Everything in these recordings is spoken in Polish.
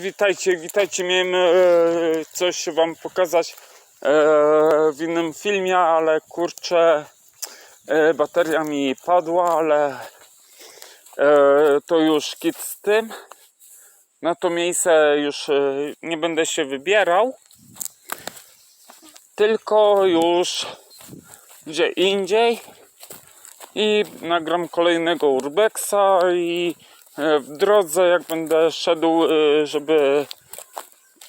witajcie, witajcie. Miałem e, coś wam pokazać e, w innym filmie, ale kurczę, e, bateria mi padła, ale e, to już kit z tym. Na to miejsce już e, nie będę się wybierał, tylko już gdzie indziej i nagram kolejnego urbexa i w drodze jak będę szedł, e, żeby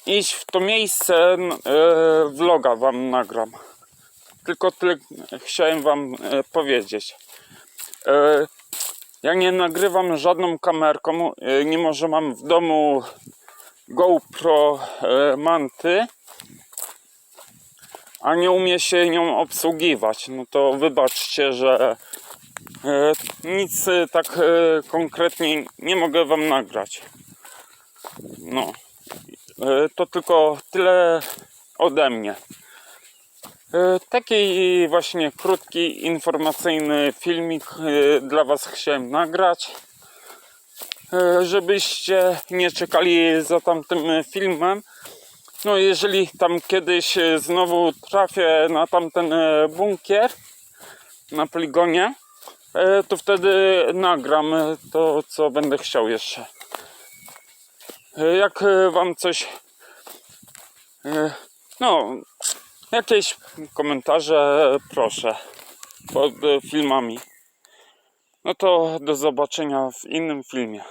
iść w to miejsce, e, vloga wam nagram. Tylko tyle chciałem wam e, powiedzieć. E, Ja nie nagrywam żadną kamerką, e, mimo że mam w domu GoPro e, Manty, a nie umie się nią obsługiwać. No to wybaczcie, że E, Nic e, tak e, konkretnie nie mogę wam nagrać. No. E, To tylko tyle ode mnie. E, Taki właśnie krótki, informacyjny filmik e, dla was chciałem nagrać. E, Żebyście nie czekali za tamtym filmem. No jeżeli tam kiedyś e, znowu trafię na tamten e, bunkier na poligonie, e, to wtedy nagram e, to, co będę chciał jeszcze. E, Jak e, Wam coś. e, No, jakieś komentarze proszę pod e, filmami. No to do zobaczenia w innym filmie.